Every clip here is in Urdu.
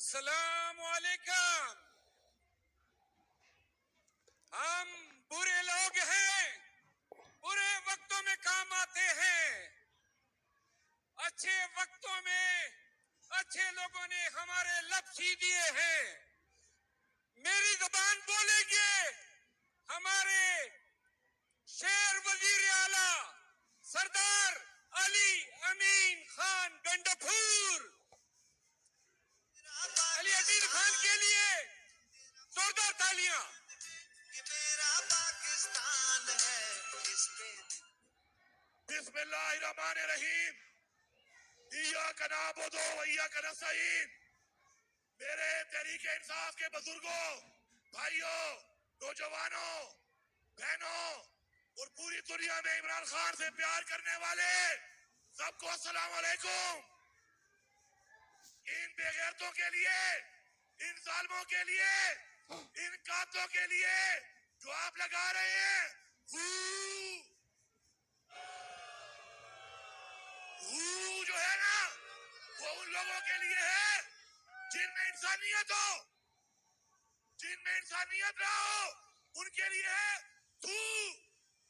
السلام علیکم۔ ہم برے لوگ ہیں، برے وقتوں میں کام آتے ہیں۔ اچھے وقتوں میں اچھے لوگوں نے ہمارے لب سی دیے ہیں۔ میری زبان بولیں گے ہمارے شیر وزیر اعلی سردار علی بسم اللہ الرحمن الرحیم۔ ایاک نعبد و ایاک نستعین۔ میرے تحریک انصاف کے بزرگوں، بھائیوں، نوجوانوں، بہنوں اور پوری دنیا میں عمران خان سے پیار کرنے والے سب کو السلام علیکم۔ ان بے غیرتوں کے لیے، ان ظالموں کے لیے، ان قاتلوں کے لیے جو آپ لگا رہے ہیں۔ ہو ہو جو ہے نا، وہ ان لوگوں کے لیے ہے جن میں انسانیت ہو۔ جن میں انسانیت نہ ہو، ان کے لیے ہے تو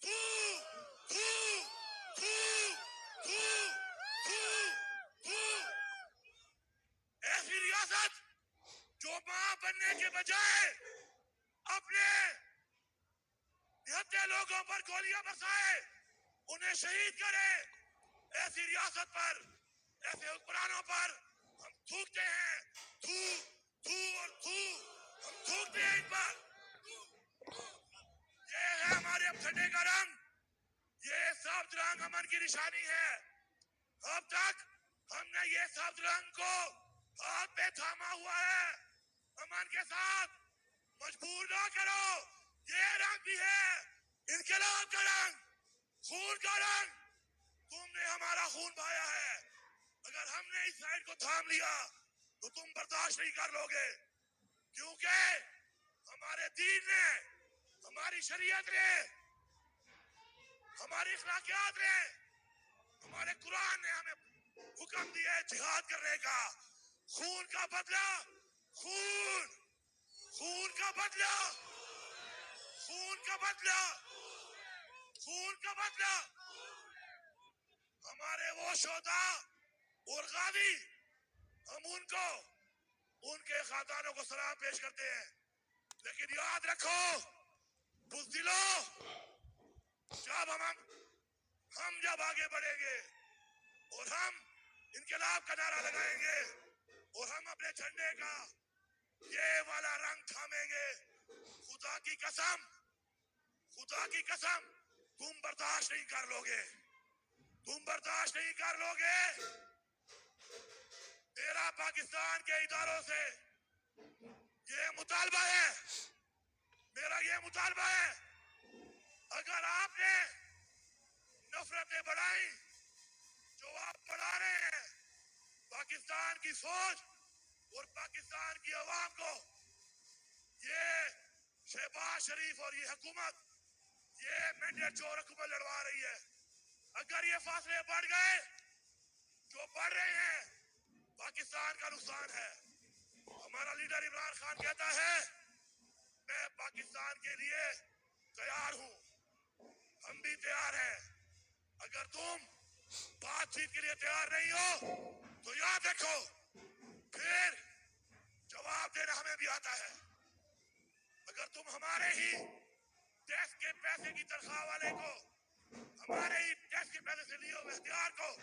تو تو تو تو تو تو ایسی ریاست، جو ماں بننے کے بجائے اپنے نہتے لوگوں پر گولیاں برسائے، انہیں شہید کرے۔ ایسی ریاست پر، ایسے حکمرانوں پر ہم تھوکتے ہیں۔ تھو تھو اور تھو۔ ہم تھوکتے ہیں ان پر۔ یہ ہے ہمارے اب جھنڈے کا رنگ۔ یہ سبز رنگ امن کی نشانی ہے۔ اب تک ہم نے یہ سبز رنگ کو ہاتھ پہ تھاما ہوا ہے۔ امن کے ساتھ مجبور نہ کرو۔ یہ رنگ بھی ہے۔ انقلاب کا رنگ، خون کا رنگ۔ تم نے ہمارا خون بہایا ہے۔ اگر ہم نے اس سائڈ کو تھام لیا، تو تم برداشت نہیں کر لو گے۔ کیونکہ ہمارے دین نے، ہماری شریعت نے، ہماری اخلاقیات نے، ہمارے قرآن نے ہمیں حکم دیا ہے جہاد کرنے کا۔ خون کا بدلہ، خون خون کا بدلہ، خون کا بدلہ، خون کا بدلہ۔ ہمارے وہ شودا اور غازی ہم ان کو، ان کے خاندانوں کو سلام پیش کرتے ہیں۔ لیکن یاد رکھو بزدلو جب ہم ہم جب آگے بڑھیں گے اور ہم انقلاب کا نعرہ لگائیں گے اور ہم اپنے جھنڈے کا یہ والا رنگ تھامیں گے، خدا کی قسم، خدا کی قسم، تم برداشت نہیں کر لو گے۔ تم برداشت نہیں کر لو گے۔ میرا پاکستان کے اداروں سے یہ مطالبہ ہے۔ میرا یہ مطالبہ ہے۔ اگر آپ نے نفرتیں بڑھائی جو آپ بڑھا رہے ہیں، پاکستان کی فوج اور پاکستان کی عوام کو، یہ شہباز شریف اور یہ حکومت، یہ مینڈیٹ جو حکومت لڑوا رہی ہے اگر یہ فاصلے بڑھ گئے جو بڑھ رہے ہیں، پاکستان کا نقصان ہے۔ ہمارا لیڈر عمران خان کہتا ہے، میں پاکستان کے لیے تیار ہوں۔ ہم بھی تیار ہیں۔ اگر تم بات چیت کے لیے تیار نہیں ہو، تو یاد رکھو، پھر جواب دینا ہمیں بھی آتا ہے۔ اگر تم ہمارے ہی ٹیکس کے پیسے کی تنخواہ والے کو ہمارے ہی ٹیکس کے پیسے سے لیے ہوئے ہتھیار کو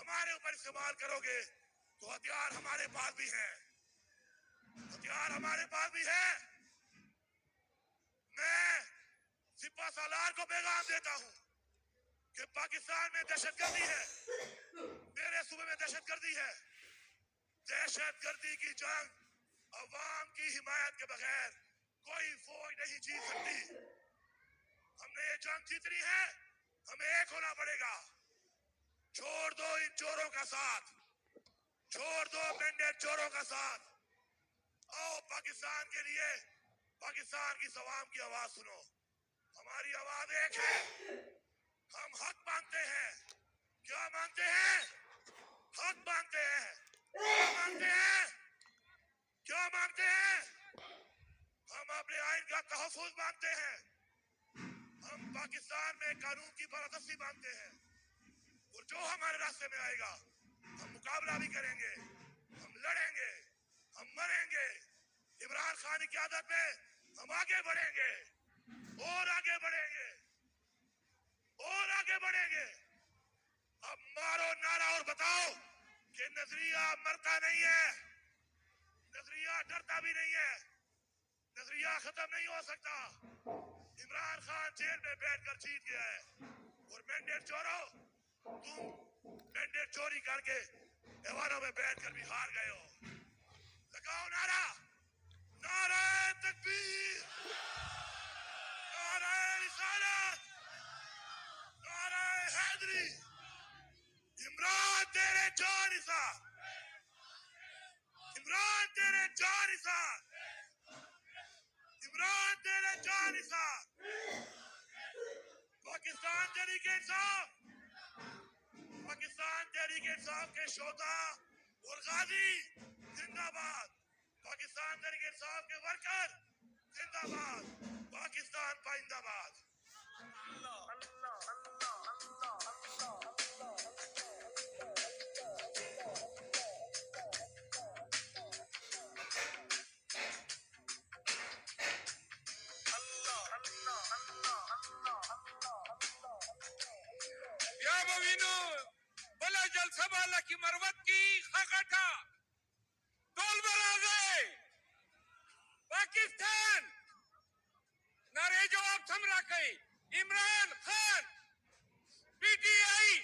ہمارے اوپر استعمال کرو گے، تو ہتھیار ہمارے پاس بھی ہیں۔ ہتھیار ہمارے پاس بھی ہے میں سپا سالار کو پیغام دیتا ہوں کہ پاکستان میں دہشت گردی ہے۔ میرے صوبے میں دہشت گردی ہے۔ دہشت گردی کی جنگ عوام کی حمایت کے بغیر کوئی فوج نہیں جیت سکتی۔ ہم نے یہ جنگ جیتنی ہے۔ ہمیں ایک ہونا پڑے گا۔ چھوڑ دو ان چوروں کا ساتھ۔ چھوڑ دو پینڈیڈ چوروں کا ساتھ۔ آؤ پاکستان کے لیے پاکستان کی سوام کی آواز سنو۔ ہماری آواز ایک ہے۔ ہم حق مانتے ہیں۔ کیا مانتے ہیں؟ حق مانتے ہیں۔ کیا مانتے ہیں؟ کیا مانتے ہیں؟ ہم اپنے آئین کا تحفظ مانتے ہیں۔ ہم پاکستان میں قانون کی بالادستی مانگتے ہیں۔ اور جو ہمارے راستے میں آئے گا، ہم مقابلہ بھی کریں گے، ہم لڑیں گے، ہم مریں گے۔ عمران خان کی قیادت میں ہم آگے بڑھیں گے، اور آگے بڑھیں گے، اور آگے بڑھیں گے۔ اب مارو نعرہ اور بتاؤ کہ نظریہ مرتا نہیں ہے، نظریہ ڈرتا بھی نہیں ہے، نظریہ ختم نہیں ہو سکتا۔ عمران خان جیل میں بیٹھ کر جیت گیا ہے۔ اور مینڈیٹ چورو تم مینڈیٹ چوری کر کے ایوانوں میں بیٹھ کر بھی ہار گئے ہو۔ لگاؤ نعرہ۔ نعرہ تکبیر۔ نعرہ رسالت۔ نعرہ حیدری۔ عمران تیرے جان نثار عمران تیرے جان نثار عمران تیرے چار نثار پاکستان تحریک انصاف پاکستان تحریک انصاف کے شوتا اور غازی زندہ باد پاکستان تحریک انصاف کے ورکر زندہ باد پاکستان پائندہ باد لکی مروت کی خاکٹا ٹول برازے پاکستان نریجو آپ سمرا کئی۔ Imran Khan, P T I